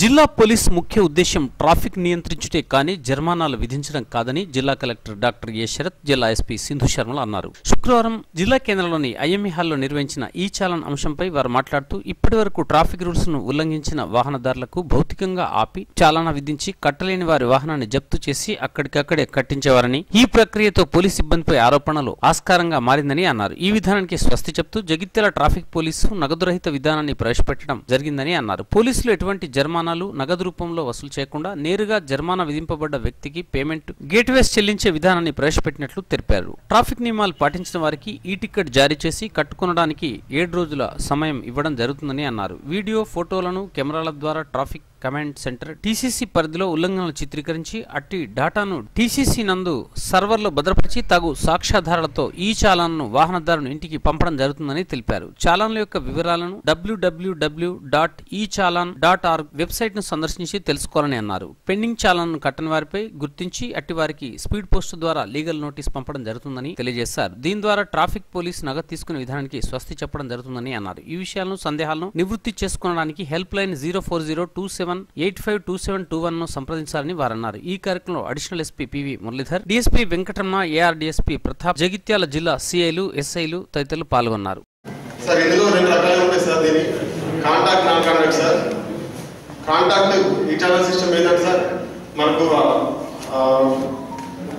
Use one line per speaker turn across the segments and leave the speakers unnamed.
జిల్లా పోలీస్ ముఖ్య ఉద్దేశం ట్రాఫిక్ నియంత్రించుటే కానీ జరిమానాలు విధించడం కాదని జిల్లా కలెక్టర్ డాక్టర్ ఏ శరత్ జిల్లా ఎస్పీ సింధు శర్మలు అన్నారు. శుక్రవారం జిల్లా కేంద్రంలోని ఐఎంఈ హాల్లో నిర్వహించిన ఈ చాలన్ అంశంపై వారు మాట్లాడుతూ ఇప్పటి వరకు ట్రాఫిక్ రూల్స్ను ఉల్లంఘించిన వాహనదారులకు భౌతికంగా ఆపి చాలనా విధించి కట్టలేని వారి వాహనాన్ని జప్తు చేసి అక్కడికక్కడే కట్టించేవారని ఈ ప్రక్రియతో పోలీస్ సిబ్బందిపై ఆరోపణలు ఆస్కారంగా మారిందని అన్నారు. ఈ విధానానికి స్వస్తి చెప్తూ జగిత్యాల ట్రాఫిక్ పోలీసు నగదు రహిత విధానాన్ని ప్రవేశపెట్టడం జరిగిందని అన్నారు. పోలీసులు ఎటువంటి జరిమానాలు నగదు రూపంలో వసూలు చేయకుండా నేరుగా జరిమానా విధింపబడ్డ వ్యక్తికి పేమెంట్ గేట్వేస్ చెల్లించే విధానాన్ని ప్రవేశపెట్టినట్లు తెలిపారు. ట్రాఫిక్ నియమాలు పాటించిన వారికి ఈ టికెట్ జారీ చేసి కట్టుకొనడానికి ఏడు రోజుల సమయం ఇవ్వడం జరుగుతుందని అన్నారు. వీడియో ఫోటోలను కెమెరాల ద్వారా ట్రాఫిక్ కమాండ్ సెంటర్ టీసీసీ పరిధిలో ఉల్లంఘనలు చిత్రీకరించి అట్టి డాటాను టీసీసీ నందు సర్వర్లో భద్రపరిచి తగు సాక్ష్యాధారాలతో ఈ చాలాన్ను వాహనదారుని ఇంటికి పంపడం జరుగుతుందని తెలిపారు. చాలాన్ల యొక్క వివరాలను డబ్ల్యూడబ్ల్యూడబ్ల్యూ డాట్ ఈ చాలాన్ డాట్ ఆర్గ్ వెబ్సైట్ను సందర్శించి తెలుసుకోవాలని అన్నారు. పెండింగ్ చాలాన్ కట్టని వారిపై గుర్తించి అట్టి వారికి స్పీడ్ పోస్ట్ ద్వారా లీగల్ నోటీస్ పంపడం జరుగుతుందని తెలియజేశారు. దీని ద్వారా ట్రాఫిక్ పోలీస్ నగదు తీసుకునే విధానానికి స్వస్తి చెప్పడం జరుగుతుందని అన్నారు. ఈ విషయాలను సందేహాలను నివృత్తి చేసుకోవడానికి help line zero four zero two seven eight five two seven two వన్ను సంప్రదించాలని వారన్నారు ఈ కార్యక్రమంలో additional SP PV Muralidhar DSP Venkataramana AR DSP Pratap Jagtial జిల్లా సిఐలు ఎస్ఐలు తదితరులు పాల్గొన్నారు.
సార్ ఇందులో రెండు రకాలు ఉంటాయి సార్ దీని. Contact non contact sir. Contact ఇటాల system ఏంటంటే సార్ మనకు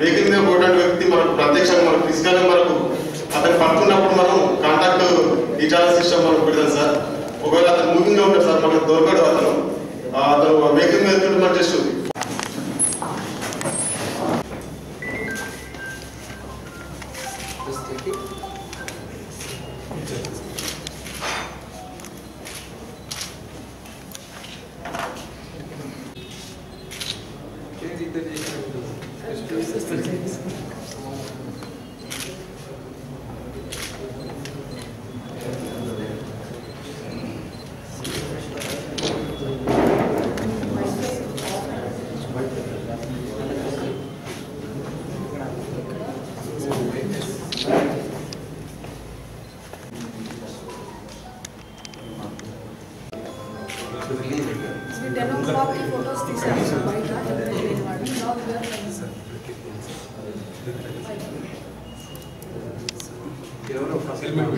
వెహికల్ మీద పోయేటువంటి వ్యక్తి మనకు ప్రత్యక్షంగా మనకు ఫిజికల్గా మనకు అతను పట్టుకున్నప్పుడు మనం కాంటాక్ట్ ఇటాల సిస్టమ్ మనకు పెడతాం సార్. ఒకవేళ అతను మూవింగ్ ఉంటాడు సార్ మనకు దొరకడు అతను. అతను వెహికల్ మీద మనం just
change the nation of the photos these are.
Challan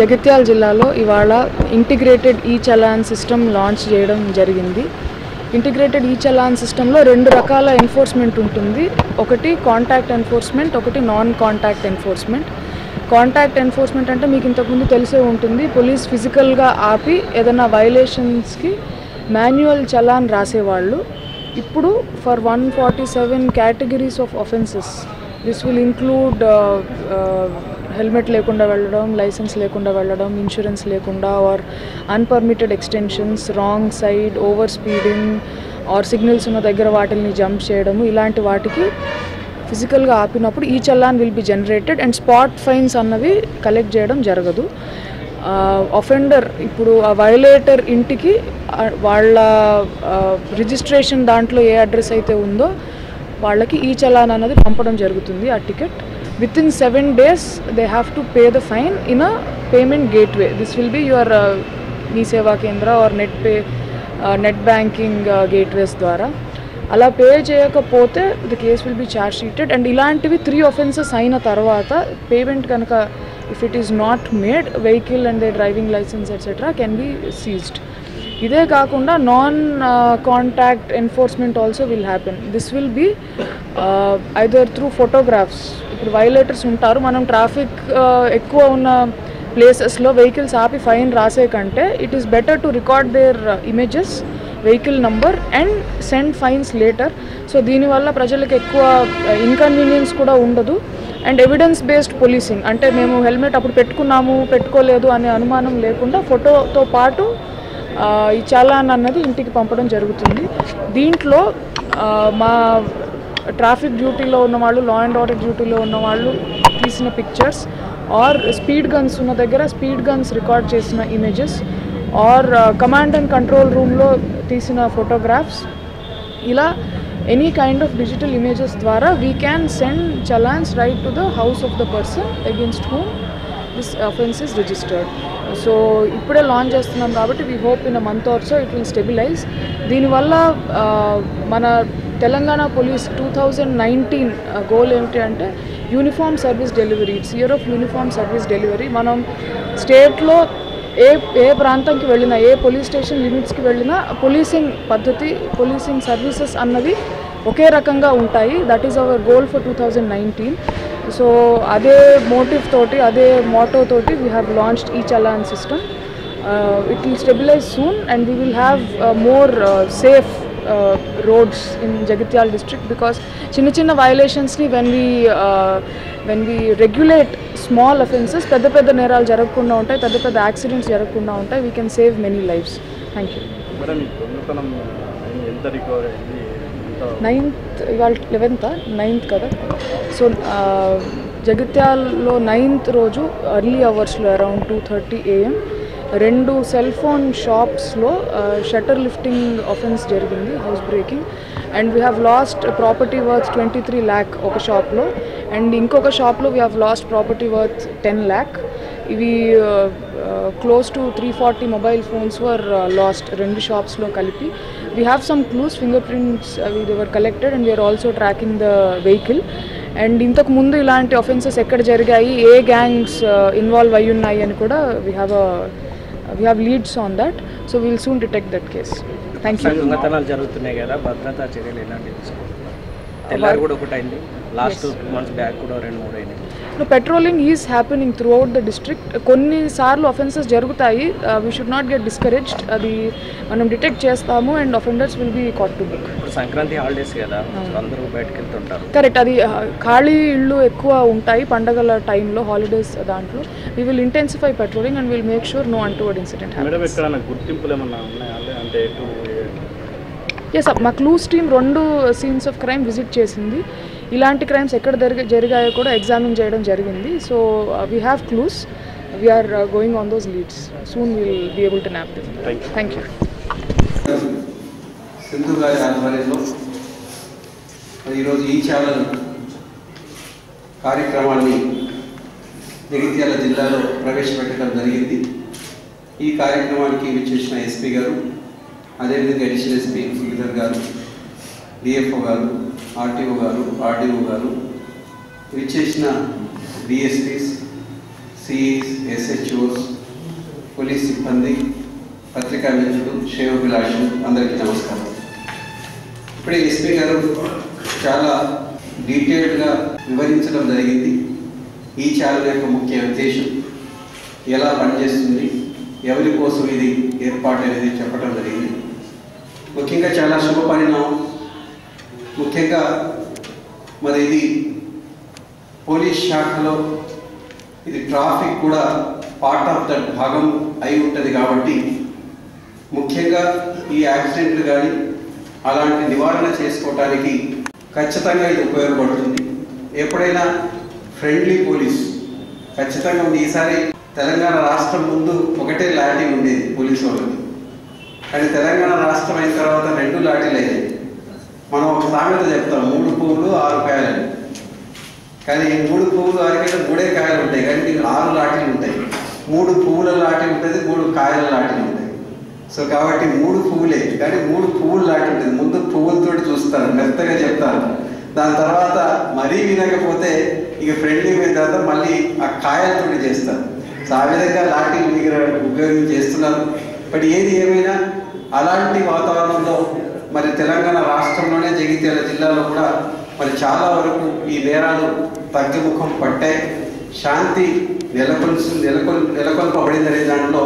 Jagtial జిల్లాలో ఇవాళ integrated e challan system launch చేయడం జరిగింది. ఇంటిగ్రేటెడ్ ఈ చలాన్ సిస్టంలో రెండు రకాల ఎన్ఫోర్స్మెంట్ ఉంటుంది. ఒకటి కాంటాక్ట్ ఎన్ఫోర్స్మెంట్ ఒకటి non contact enforcement. Contact enforcement అంటే మీకు ఇంతకుముందు తెలిసే ఉంటుంది. పోలీస్ ఫిజికల్గా ఆపి ఏదైనా వైలేషన్స్కి మాన్యువల్ చలాన్ రాసేవాళ్ళు. ఇప్పుడు for one forty seven categories of offences this will include helmet లేకుండా వెళ్ళడం లైసెన్స్ లేకుండా వెళ్ళడం ఇన్సూరెన్స్ లేకుండా or unpermitted extensions wrong side over speeding or signals ఉన్న దగ్గర వాటిని జంప్ చేయడము ఇలాంటి వాటికి ఫిజికల్గా ఆపినప్పుడు ఈ challan will be generated and spot fines అన్నవి కలెక్ట్ చేయడం జరగదు. అఫెండర్ ఇప్పుడు ఆ వయలేటర్ ఇంటికి వాళ్ళ రిజిస్ట్రేషన్ దాంట్లో ఏ అడ్రస్ అయితే ఉందో వాళ్ళకి ఈ చలాన్ అన్నది పంపడం జరుగుతుంది ఆ ticket within seven days they have to pay the fine in a payment gateway this will be your Mee Seva Kendra or net pay net banking gateways ద్వారా. అలా పే చేయకపోతే the case will be charge sheeted and ఇలాంటివి three offences అయిన తర్వాత payment కనుక if it is not made vehicle and the driving licence etcetera can be seized ఇదే కాకుండా non contact enforcement also will happen this will be either through photographs ఇప్పుడు violators ఉంటారు. మనం traffic ఎక్కువ ఉన్న ప్లేసెస్లో వెహికల్స్ ఆపి ఫైన్ రాసే కంటే it is better to record their images vehicle number and send fines later so దీనివల్ల ప్రజలకు ఎక్కువ ఇన్కన్వీనియన్స్ కూడా ఉండదు. అండ్ ఎవిడెన్స్ బేస్డ్ పోలీసింగ్ అంటే మేము హెల్మెట్ అప్పుడు పెట్టుకున్నాము పెట్టుకోలేదు అనే అనుమానం లేకుండా ఫోటోతో పాటు ఈ చలాన్ అన్నది ఇంటికి పంపడం జరుగుతుంది. దీంట్లో మా ట్రాఫిక్ డ్యూటీలో ఉన్నవాళ్ళు లా అండ్ ఆర్డర్ డ్యూటీలో ఉన్నవాళ్ళు తీసిన పిక్చర్స్ ఆర్ స్పీడ్ గన్స్ ఉన్న దగ్గర స్పీడ్ గన్స్ రికార్డ్ చేసిన images or command and control రూమ్లో తీసిన ఫోటోగ్రాఫ్స్ ఇలా any kind of digital images ద్వారా we can send challans right to the house of the person against whom this offence is registered so ఇప్పుడే launch చేస్తున్నాం కాబట్టి we hope in a month or so it will stabilise దీనివల్ల మన Telangana police two thousand nineteen goal ఏమిటి అంటే uniform service delivery it's year of uniform service delivery. మనం స్టేట్లో ఏ ఏ ప్రాంతంకి వెళ్ళినా ఏ పోలీస్ స్టేషన్ లిమిట్స్కి వెళ్ళినా పోలీసింగ్ పద్ధతి పోలీసింగ్ సర్వీసెస్ అన్నవి ఒకే రకంగా ఉంటాయి. That is our goal for two thousand nineteen so అదే మోటివ్ తోటి అదే మోటో తోటి వీ హ్యావ్ లాంచ్డ్ ఈ challan system it will stabilise soon and we will have more safe roads in Jagtial district because చిన్న చిన్న వైలేషన్స్ని when we when we regulate small offences పెద్ద పెద్ద నేరాలు జరగకుండా ఉంటాయి పెద్ద పెద్ద యాక్సిడెంట్స్ జరగకుండా ఉంటాయి. We can save many lifes thank you ninth ఇవాళ లెవెన్త్ నైన్త్ కదా? సో జగిత్యాల్లో నైన్త్ రోజు అర్లీ అవర్స్లో అరౌండ్ టూ థర్టీ ఏఎం రెండు సెల్ ఫోన్ షాప్స్లో షటర్ లిఫ్టింగ్ ఆఫెన్స్ జరిగింది house breaking and we have lost property worth twenty three lakh ఒక షాప్లో అండ్ ఇంకొక షాప్లో we have lost property worth ten lakh ఇవి close to three forty mobile phones were lost రెండు షాప్స్లో కలిపి. We have some clues finger prints అవి they were collected and we are also tracking the vehicle and ఇంతకు ముందు ఇలాంటి offences ఎక్కడ జరిగాయి? ఏ గ్యాంగ్స్ ఇన్వాల్వ్ అయి ఉన్నాయి అని కూడా we have uh we have leads on that so will soon detect that case thank you
దొంగతనాలు జరుగుతున్నాయి కదా భద్రతా చర్యలు ఎలాంటివి తెల్లారి కూడా ఒకటి అయింది లాస్ట్ మంత్స్ బ్యాక్ కూడా రెండు మూడు అయినాయి.
No, patrolling is happening throughout the district. కొన్నిసార్లు అఫెన్సెస్ జరుగుతాయి. We should not get discouraged అది మనం డిటెక్ట్ చేస్తాము and offenders will be caught to book
Sankranti holidays కదా. సో అందరూ బయటకు వెళ్తుంటారు.
కరెక్ట్ అది uh, ఖాళీ ఇళ్ళు ఎక్కువ ఉంటాయి పండగల టైంలో హాలిడేస్ దాంట్లో. We will intensify patrolling and will make sure no untoward incident
గుర్తింపులు ఏమన్నా ఉన్నాయా? అంటే
ఎస్ మా క్లూస్ టీమ్ రెండు సీన్స్ ఆఫ్ క్రైమ్ విజిట్ చేసింది. ఇలాంటి క్రైమ్స్ ఎక్కడ జరిగి జరిగాయో కూడా ఎగ్జామిన్ చేయడం జరిగింది. So we have clues we are going on those leads soon will be able to nab them thank you
Sindhu గారి ఆధ్వర్యంలో ఈరోజు ఈ ఛానల్ కార్యక్రమాన్ని జగిత్యాల జిల్లాలో ప్రవేశపెట్టడం జరిగింది. ఈ కార్యక్రమానికి విచ్చేసిన ఎస్పీ గారు అదేవిధంగా అడిషనల్ ఎస్పీ శ్రీధర్ గారు డిఎఫ్ఓ గారు ఆర్టీఓ గారు ఆర్డీఓ గారు విచ్చేసిన డిఎస్పీస్ సిఈస్ ఎస్హెచ్ఓస్ పోలీస్ సిబ్బంది పత్రికా మిత్రులు క్షేమభిలాషులు అందరికీ నమస్కారం. ఇప్పుడే ఎస్పీ గారు చాలా డీటెయిల్డ్గా వివరించడం జరిగింది. ఈ ఛానల్ యొక్క ముఖ్య ఉద్దేశం ఎలా పనిచేస్తుంది ఎవరి కోసం ఇది ఏర్పాటు అనేది చెప్పడం జరిగింది. ముఖ్యంగా చాలా శుభ పరిణామం ముఖ్యంగా మరి ఇది పోలీస్ శాఖలో ఇది ట్రాఫిక్ కూడా పార్ట్ ఆఫ్ దట్ భాగం అయి ఉంటుంది కాబట్టి ముఖ్యంగా ఈ యాక్సిడెంట్లు కానీ అలాంటి నివారణ చేసుకోవటానికి ఖచ్చితంగా ఇది ఉపయోగపడుతుంది. ఎప్పుడైనా ఫ్రెండ్లీ పోలీస్ ఖచ్చితంగా ఈసారి తెలంగాణ రాష్ట్రం ముందు ఒకటే లాఠీ ఉండేది పోలీసు వాళ్ళకి. కానీ తెలంగాణ రాష్ట్రం అయిన తర్వాత రెండు లాఠీలు. అయ్యాయి మనం ఒక సామెత చెప్తాం మూడు పువ్వులు ఆరు కాయలని. కానీ ఈ మూడు పువ్వులు ఆరికైతే మూడే కాయలు ఉంటాయి కానీ దీనికి ఆరు లాటిలు ఉంటాయి. మూడు పువ్వుల లాటి ఉంటుంది మూడు కాయల లాఠీలు ఉంటాయి. సో కాబట్టి మూడు పువ్వులే కానీ మూడు పువ్వులు లాటి ఉంటుంది. ముందు పువ్వులతో చూస్తారు మెత్తగా చెప్తారు దాని తర్వాత మరీ వినకపోతే ఇక ఫ్రెండ్లీ అయిన తర్వాత మళ్ళీ ఆ కాయలతో చేస్తారు సో ఆ విధంగా లాఠీలు దగ్గర ఉపయోగం చేస్తున్నారు బట్ ఏది ఏమైనా అలాంటి వాతావరణంలో మరి తెలంగాణ రాష్ట్రంలోనే జగిత్యాల జిల్లాలో కూడా మరి చాలా వరకు ఈ నేరాలు తగ్గుముఖం పట్టాయి. శాంతి నెలకొల్సి నెలకొల్ నెలకొల్పబడిందనే దాంట్లో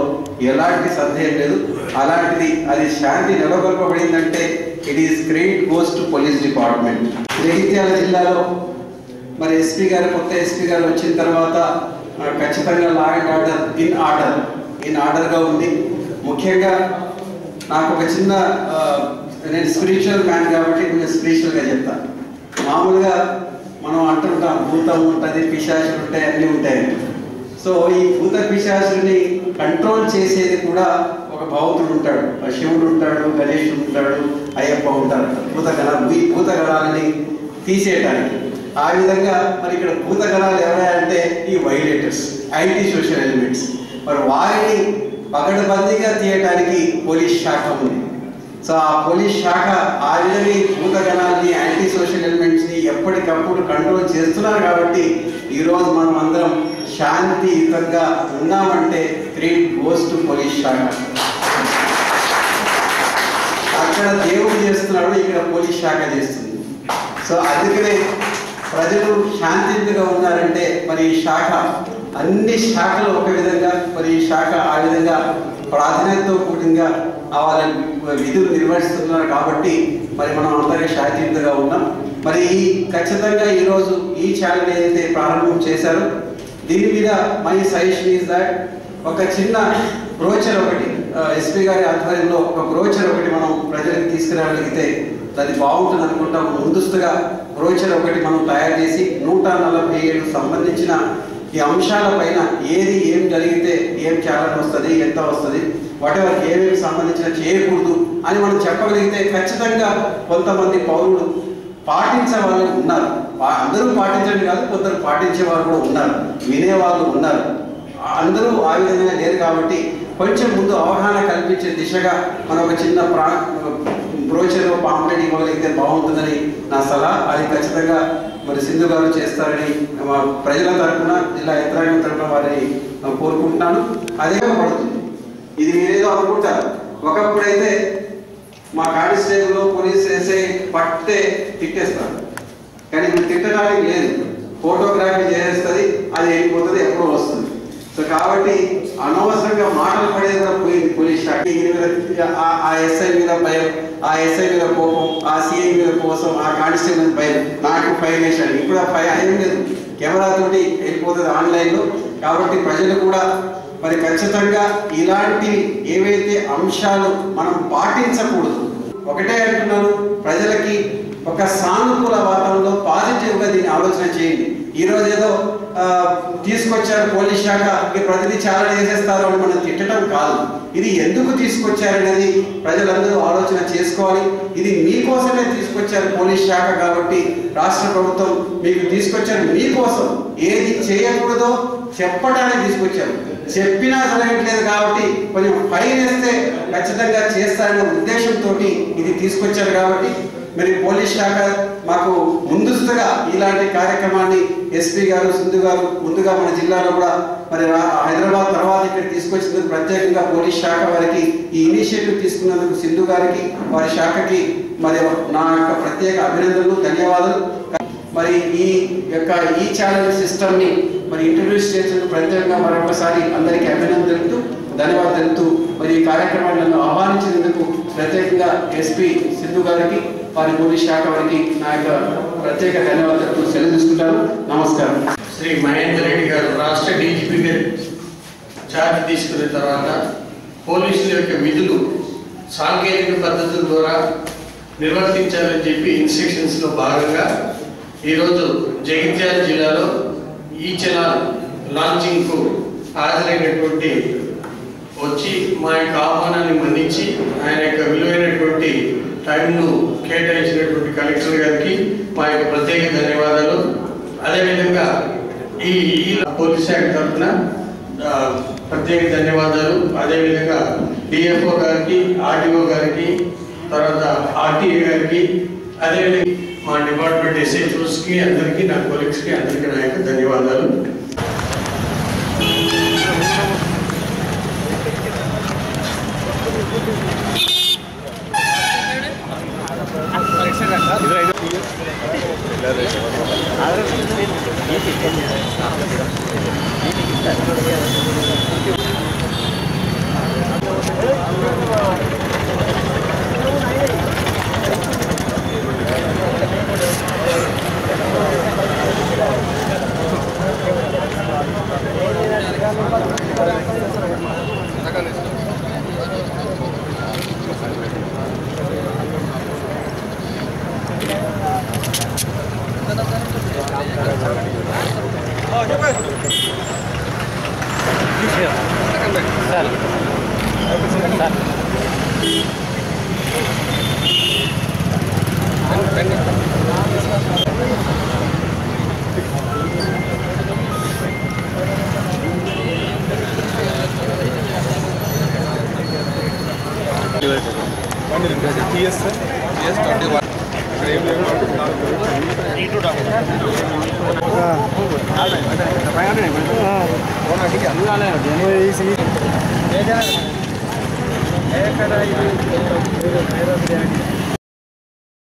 ఎలాంటి సందేహం లేదు. అలాంటిది అది శాంతి నెలకొల్పబడిందంటే it is great goes to police department Jagtial జిల్లాలో మరి ఎస్పీ గారు కొత్త ఎస్పీ గారు వచ్చిన తర్వాత ఖచ్చితంగా law and order in order in ఆర్డర్గా ఉంది. ముఖ్యంగా నాకు ఒక చిన్న నేను స్పిరిచువల్ మ్యాన్ కాబట్టి నేను స్పిరిచువల్గా చెప్తాను మామూలుగా మనం అంటుంటాం భూతం ఉంటుంది పిశాచులు ఉంటాయి అన్నీ ఉంటాయి. సో ఈ భూత పిశాచుల్ని కంట్రోల్ చేసేది కూడా ఒక భౌతుడు ఉంటాడు. శివుడు ఉంటాడు గణేశుడు ఉంటాడు అయ్యప్ప ఉంటాడు. భూతగణ ఈ భూతగణాలని తీసేయడానికి ఆ విధంగా మరి ఇక్కడ భూతగణాలు ఎవరంటే ఈ వైలేటర్స్ ఐటీ సోషల్ ఎలిమెంట్స్ మరి వారిని పగడబందీగా తీయటానికి పోలీస్ శాఖ ఉంది. సో ఆ పోలీస్ శాఖ ఆ విధంగా ఈ భూతగణాన్ని యాంటీ సోషల్ ఎలిమెంట్స్ని ఎప్పటికప్పుడు కంట్రోల్ చేస్తున్నారు కాబట్టి ఈరోజు మనం అందరం శాంతియుతంగా ఉన్నామంటే క్రెడిట్ గోస్ టు పోలీస్ శాఖ. అక్కడ దేవుడు చేస్తున్నాడు ఇక్కడ పోలీస్ శాఖ చేస్తుంది. సో అందుకనే ప్రజలు శాంతియుతంగా ఉన్నారంటే మరి ఈ శాఖ అన్ని శాఖలు ఒక విధంగా మరి ఈ శాఖ ఆ విధంగా ప్రాధాన్యతతో కూడినగా వాళ్ళని వాళ్ళ విధులు నిర్వహిస్తున్నారు కాబట్టి మరి మనం అందరికీ శాంతియుతంగా ఉన్నాం. మరి ఈ ఖచ్చితంగా ఈరోజు ఈ ఛానల్ ఏదైతే ప్రారంభం చేశారో దీని మీద మై సజెషన్ ఈస్ దాట్ ఒక చిన్న బ్రోచర్ ఒకటి ఎస్పీ గారి ఆధ్వర్యంలో ఒక బ్రోచర్ ఒకటి మనం ప్రజలకు తీసుకురాగలిగితే అది బాగుంటుంది అనుకుంటాం. ముందస్తుగా బ్రోచర్ ఒకటి మనం తయారు చేసి నూట నలభై ఏడు సంబంధించిన ఈ అంశాల పైన ఏది ఏం జరిగితే ఏం ఛాలెంజ్ వస్తుంది ఎంత వస్తుంది వాటెవర్ ఏమేమి సంబంధించిన చేయకూడదు అని మనం చెప్పగలిగితే ఖచ్చితంగా కొంతమంది పౌరులు పాటించే వాళ్ళు ఉన్నారు అందరూ పాటించండి కాదు కొందరు పాటించే వారు కూడా ఉన్నారు వినేవాళ్ళు ఉన్నారు. అందరూ ఆ విధంగా లేరు కాబట్టి కొంచెం ముందు అవగాహన కల్పించే దిశగా మనం ఒక చిన్న ప్రా బ్రోచర్ పాంప్లెట్ ఇవ్వగలిగితే బాగుంటుందని నా సలహా. అది ఖచ్చితంగా మరి సింధు గారు చేస్తారని మా ప్రజల తరఫున జిల్లా యంత్రాంగం తరఫున వారిని కోరుకుంటున్నాను. అదే పడుతుంది ఇది మీరేదో అనుకుంటారు. ఒకప్పుడైతే మా కానిస్టేబుల్ పోలీస్ ఎస్ఐ పట్టే తిట్టేస్తారు. కానీ ఇప్పుడు తిట్టడానికి లేదు. ఫోటోగ్రఫీ చేస్తుంది అది వెళ్ళిపోతుంది ఎప్పుడో వస్తుంది. సో కాబట్టి అనవసరంగా మాటలు పడేది పోయింది పోలీస్ మీద ఆ- ఆ ఎస్ఐ మీద భయం ఆ ఎస్ఐ మీద కోపం ఆ సిఐ మీద కోసం ఆ కానిస్టేబుల్ మీద భయం నాకు ఫైన్ వేసాడు ఇప్పుడు ఆ ఫైల్ ఏం లేదు కెమెరా తోటి వెళ్ళిపోతుంది ఆన్లైన్లో. కాబట్టి ప్రజలు కూడా మరి ఖచ్చితంగా ఇలాంటి ఏవైతే అంశాలు మనం పాటించకూడదు. ఒకటే అంటున్నాను ప్రజలకి ఒక సానుకూల వాతావరణంలో పాజిటివ్గా దీన్ని ఆలోచన చేయండి. ఈ రోజు ఏదో తీసుకొచ్చారు పోలీస్ శాఖ మీరు ప్రతిదీ చాలా చేసేస్తారు అని మనం తిట్టడం కాదు. ఇది ఎందుకు తీసుకొచ్చారనేది ప్రజలందరూ ఆలోచన చేసుకోవాలి. ఇది మీకోసమే తీసుకొచ్చారు పోలీస్ శాఖ కాబట్టి రాష్ట్ర ప్రభుత్వం మీకు తీసుకొచ్చారు మీకోసం. ఏది చేయకూడదో చెప్పడానికి తీసుకొచ్చారు. చెప్పినా జరగట్లేదు కాబట్టి కొంచెం ఫైన్ వేస్తే ఖచ్చితంగా చేస్తారనే ఉద్దేశంతో ఇది తీసుకొచ్చారు కాబట్టి మరి పోలీస్ శాఖ మాకు ముందస్తుగా ఇలాంటి కార్యక్రమాన్ని ఎస్పీ గారు సింధు గారు ముందుగా మన జిల్లాలో కూడా మరి రా- హైదరాబాద్ తర్వాత ఇక్కడ తీసుకొచ్చినందుకు ప్రత్యేకంగా పోలీస్ శాఖ వారికి ఈ ఇనిషియేటివ్ తీసుకున్నందుకు సింధు గారికి వారి శాఖకి మరి నా యొక్క ప్రత్యేక అభినందనలు ధన్యవాదాలు. మరి ఈ యొక్క ఈ ఛానల్ సిస్టమ్ని మరి ఇంట్రడ్యూస్ చేసినందుకు ప్రత్యేకంగా మరొకసారి అందరికీ అభినందనలు తెలుపుతూ ధన్యవాదాలు తెలుపుతూ మరి ఈ కార్యక్రమాన్ని నన్ను ఆహ్వానించినందుకు ప్రత్యేకంగా ఎస్పీ సింధు గారికి వారి పోలీస్ శాఖ వారికి నా యొక్క ప్రత్యేక ధన్యవాదాలు తెలుపుతూ సెలవు నమస్కారం.
శ్రీ మహేందర్ రెడ్డి గారు రాష్ట్ర డీజీపీగా చార్జ్ తీసుకున్న తర్వాత పోలీసుల యొక్క విధులు సాంకేతిక పద్ధతుల ద్వారా నిర్వర్తించాలని చెప్పి ఇన్స్ట్రక్షన్స్లో భాగంగా ఈరోజు జగిత్యాల జిల్లాలో ఈ చలాన్ లాంచింగ్కు హాజరైనటువంటి వచ్చి మా యొక్క ఆహ్వానాన్ని మన్నించి ఆయన యొక్క విలువైనటువంటి టైంను కేటాయించినటువంటి కలెక్టర్ గారికి మా యొక్క ప్రత్యేక ధన్యవాదాలు. అదేవిధంగా ఈ పోలీస్ శాఖ తరఫున ప్రత్యేక ధన్యవాదాలు. అదేవిధంగా డిఎఫ్ఓ గారికి ఆర్టీఓ గారికి తర్వాత ఆర్టీఏ గారికి అదేవిధంగా మా డిపార్ట్మెంట్ ఎస్హెచ్ఓస్కి అందరికీ నా కొలీగ్స్కి అందరికీ నా యొక్క ధన్యవాదాలు.
ఏ